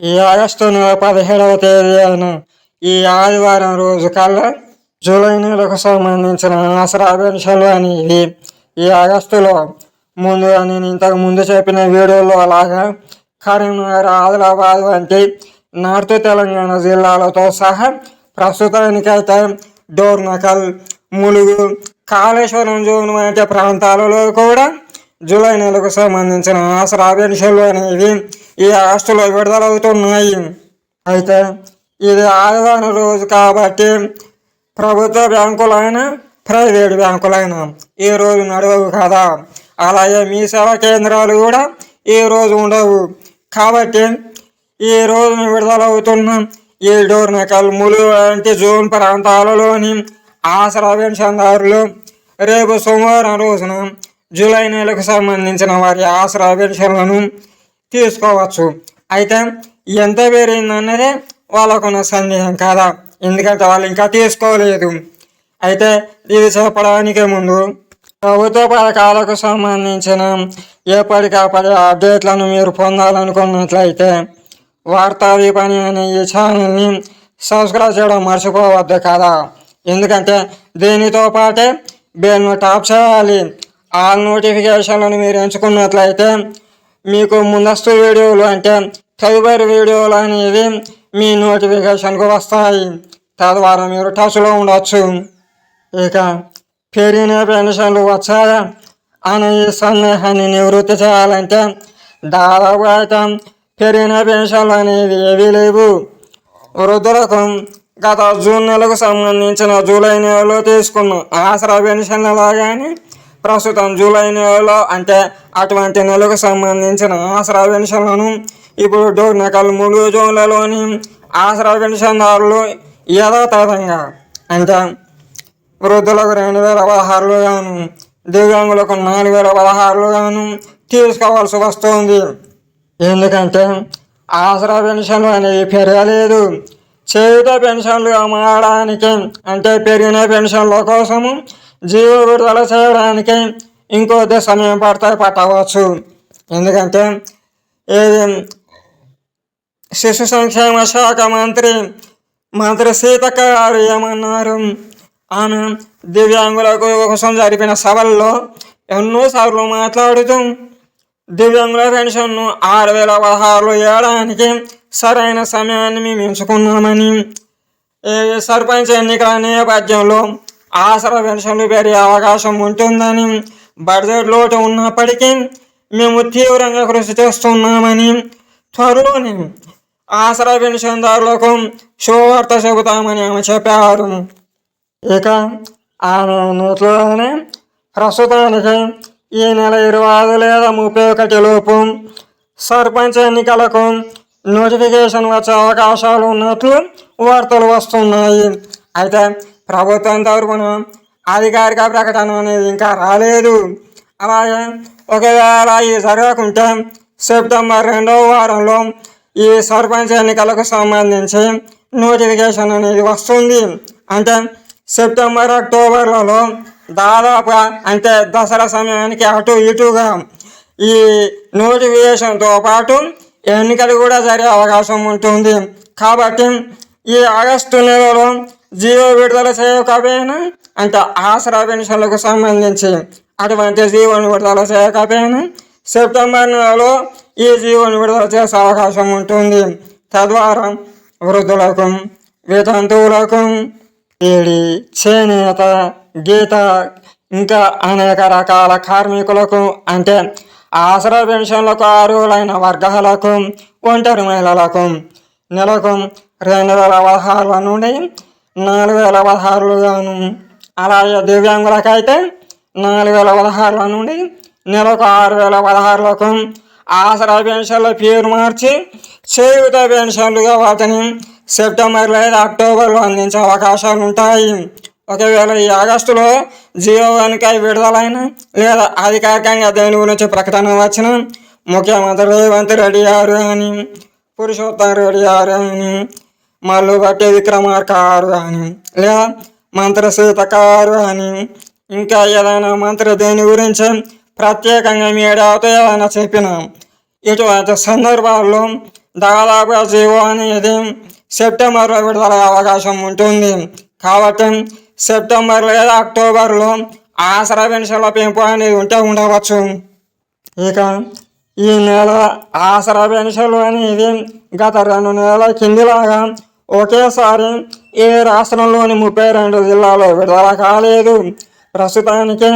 ఈ ఆగస్టు నెల పదిహేడవ తేదీన ఈ ఆదివారం రోజు కల్లా జూలై నెలకు సంబంధించిన ఆసరా పెన్షన్లు అనేవి ఈ ఆగస్టులో ముందుగా నేను ఇంతకు ముందు చెప్పిన వీడియోలో అలాగా కరీంనగర్ ఆదిలాబాద్ వంటి నార్త్ తెలంగాణ జిల్లాలతో సహా ప్రస్తుతానికైతే డోర్నకల్ ములుగు కాళేశ్వరం జోన్ వంటి ప్రాంతాలలో కూడా జూలై నెలకు సంబంధించిన ఆసరా పెన్షన్లు అనేవి ఈ ఆస్తులో విడుదలవుతున్నాయి. అయితే ఇది ఆదివారం రోజు కాబట్టి ప్రభుత్వ బ్యాంకులైనా ప్రైవేట్ బ్యాంకులైనా ఈ రోజు నడవవు కదా. అలాగే మీ సేవా కేంద్రాలు కూడా ఈ రోజు ఉండవు. కాబట్టి ఈ రోజున విడుదలవుతున్న ఈ డోర్నకల్ ములు వంటి జోన్ ప్రాంతాలలోని ఆసరా పెన్షన్దారులు రేపు సోమవారం రోజున జూలై నెలకు సంబంధించిన వారి ఆసరా పెన్షన్లను తీసుకోవచ్చు. అయితే ఎంత పెరిగిందన్నదే వాళ్ళకున్న సందేహం కాదా? ఎందుకంటే వాళ్ళు ఇంకా తీసుకోలేదు. అయితే ఇది చెప్పడానికి ముందు ప్రభుత్వ పథకాలకు సంబంధించిన ఎప్పటికప్పటి అప్డేట్లను మీరు పొందాలనుకున్నట్లయితే వార్తా విపణి అనే ఈ ఛానల్ని సబ్స్క్రైబ్ చేయడం మర్చిపోవద్దు కదా. ఎందుకంటే దీనితో పాటే బెల్ను టాప్ చేయాలి. ఆల్ నోటిఫికేషన్లను మీరు ఎంచుకున్నట్లయితే మీకు ముందస్తు వీడియోలు అంటే తదుపరి వీడియోలు అనేవి మీ నోటిఫికేషన్కు వస్తాయి. తద్వారా మీరు టచ్లో ఉండొచ్చు. ఇక పెరిగిన పెన్షన్లు వచ్చాయా అనే ఈ సందేహాన్ని నివృత్తి చేయాలంటే దాదాపు అయితే పెరిగిన పెన్షన్లు అనేవి ఏవీ లేవు. వృద్ధులకు గత జూన్ నెలకు సంబంధించిన జూలై నెలలో తీసుకున్న ఆసరా పెన్షన్లలో కానీ ప్రస్తుతం జూలై నెలలో అంటే అటువంటి నెలకు సంబంధించిన ఆసరా పెన్షన్లను ఇప్పుడు డోర్నకల్ మూడు జోన్లలోని ఆసరా పెన్షన్దారులు యథాతథంగా అంటే వృద్ధులకు రెండు వేల పదహారులు గాను దివ్యాంగులకు నాలుగు వేల పదహారులు గాను తీసుకోవాల్సి వస్తుంది. ఎందుకంటే ఆసరా పెన్షన్లు అనేవి పెరగలేదు. చేయుత పెన్షన్లు అమ్మడానికి అంటే పెరిగిన పెన్షన్ల కోసము జీవ విడుదల చేయడానికి ఇంకొద్ది సమయం పడతాయి పట్టవచ్చు. ఎందుకంటే ఏది? శిశు సంక్షేమ శాఖ మంత్రి మంత్రి సీతక్క గారు ఏమన్నారు? ఆమె దివ్యాంగులకు కోసం జరిపిన సభల్లో ఎన్నోసార్లు మాట్లాడుతూ దివ్యాంగుల పెన్షన్ను ఆరు వేల పదహారులో వేయడానికి సరైన సమయాన్ని మేము ఎంచుకున్నామని సర్పంచ్ ఎన్నికల నేపథ్యంలో ఆసర పెన్షన్లు పెరిగే అవకాశం ఉంటుందని బడ్జెట్ లోటు ఉన్నప్పటికీ మేము తీవ్రంగా కృషి చేస్తున్నామని త్వరలోనే ఆసరా పెన్షన్దారులకు శుభవార్త చెబుతామని ఆమె చెప్పారు. ఇక ఆమె నోట్లోనే ప్రస్తుతానికి ఈ నెల ఇరవై ఐదు లేదా ముప్పై ఒకటి లోపు సర్పంచ్ ఎన్నికలకు నోటిఫికేషన్ వచ్చే అవకాశాలు ఉన్నట్లు వార్తలు వస్తున్నాయి. అయితే ప్రభుత్వం తరఫున అధికారిక ప్రకటన అనేది ఇంకా రాలేదు. అలాగే ఒకవేళ ఇది జరగకుంటే సెప్టెంబర్ రెండవ వారంలో ఈ సర్పంచ్ ఎన్నికలకు సంబంధించి నోటిఫికేషన్ అనేది వస్తుంది. అంటే సెప్టెంబర్ అక్టోబర్లలో దాదాపుగా అంటే దసరా సమయానికి అటు ఇటుగా ఈ నోటిఫికేషన్తో పాటు ఎన్నికలు కూడా జరిగే అవకాశం ఉంటుంది. కాబట్టి ఈ ఆగస్టు నెలలో జీవో విడుదల చేయకపోయినా అంటే ఆసరా పెన్షన్లకు సంబంధించి అటువంటి జీవోని విడుదల చేయకపోయినా సెప్టెంబర్ నెలలో ఈ జీవోని విడుదల చేసే అవకాశం ఉంటుంది. తద్వారా వృద్ధులకు వితంతువులకు పీడి చేనేత గీత ఇంకా అనేక రకాల కార్మికులకు అంటే ఆసరా పెన్షన్లకు అర్హులైన వర్గాలకు ఒంటరి మహిళలకు నెలకు రెండు వేల పదహారుల నుండి నాలుగు వేల పదహారులుగాను అలాగే దివ్యాంగులకైతే నాలుగు వేల పదహారుల నుండి నెలకు ఆరు వేల పదహారులకు ఆసరా పెన్షన్ల పేరు మార్చి చేయుత పెన్షన్లుగా వాటిని సెప్టెంబర్ లేదా అక్టోబర్లో అందించే అవకాశాలు ఉంటాయి. ఒకవేళ ఈ ఆగస్టులో జియో వెనుక విడుదలైన లేదా అధికారికంగా దేని గురించి ప్రకటన వచ్చిన ముఖ్యమంత్రి రేవంత్ రెడ్డి గారు అని పురుషోత్తం రెడ్డి గారు అని మళ్ళు బట్టి విక్రమార్క అని. లేదా మంత్రి సీతకారు అని. ఇంకా ఏదైనా మంత్రి దేని గురించి ప్రత్యేకంగా మీడియాతో ఏదైనా చెప్పిన. ఇటువంటి సందర్భాల్లో దాదాపుగా జీవో అనేది సెప్టెంబర్లో విడుదల అవకాశం ఉంటుంది. కాబట్టి సెప్టెంబర్ లేదా అక్టోబర్లో ఆసరా పెన్షన్ల పెంపు అనేది ఉంటే ఉండవచ్చు. ఇక ఈ నెల ఆసరా పెన్షన్లు అనేది గత రెండు నెలల కిందిలాగా ఒకేసారి ఏ రాష్ట్రంలోని ముప్పై రెండు జిల్లాలో విడుదల కాలేదు. ప్రస్తుతానికి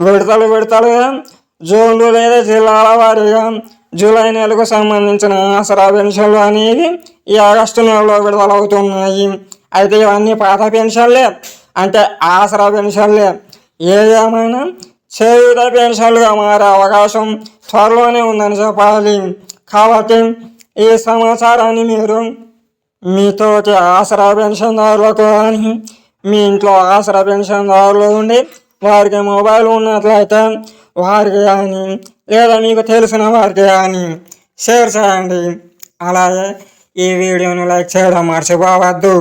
విడతలు విడతలుగా జోన్లు లేదా జిల్లాల వారీగా జూలై నెలకు సంబంధించిన ఆసరా పెన్షన్లు అనేవి ఈ ఆగస్టు నెలలో విడుదలవుతున్నాయి. అయితే ఇవన్నీ పాత పెన్షన్లే. అంటే ఆసరా పెన్షన్లే. ఏదేమైనా చేయుత పెన్షన్లుగా మారే అవకాశం త్వరలోనే ఉందని చెప్పాలి. కాబట్టి ఈ సమాచారాన్ని మీరు మీతోటి ఆసరా పెన్షన్దారులకు కానీ మీ ఇంట్లో ఆసరా పెన్షన్దారులు ఉండి వారికి మొబైల్ ఉన్నట్లయితే వారికి కానీ లేదా మీకు తెలిసిన వారికి కానీ షేర్ చేయండి. అలాగే ఈ వీడియోను లైక్ చేయడం మర్చిపోవద్దు.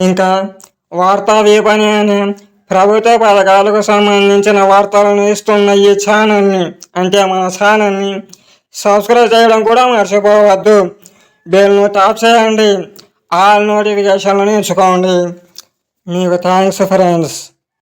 ఇంకా వార్తా విపణి అనే ప్రభుత్వ పథకాలకు సంబంధించిన వార్తలను ఇస్తున్న ఈ ఛానల్ని అంటే మన ఛానల్ని సబ్స్క్రైబ్ చేయడం కూడా మర్చిపోవద్దు. బెల్ను టాప్ చేయండి. ఆల్ నోటిఫికేషన్లను ఎంచుకోండి. మీకు థ్యాంక్స్ ఫ్రెండ్స్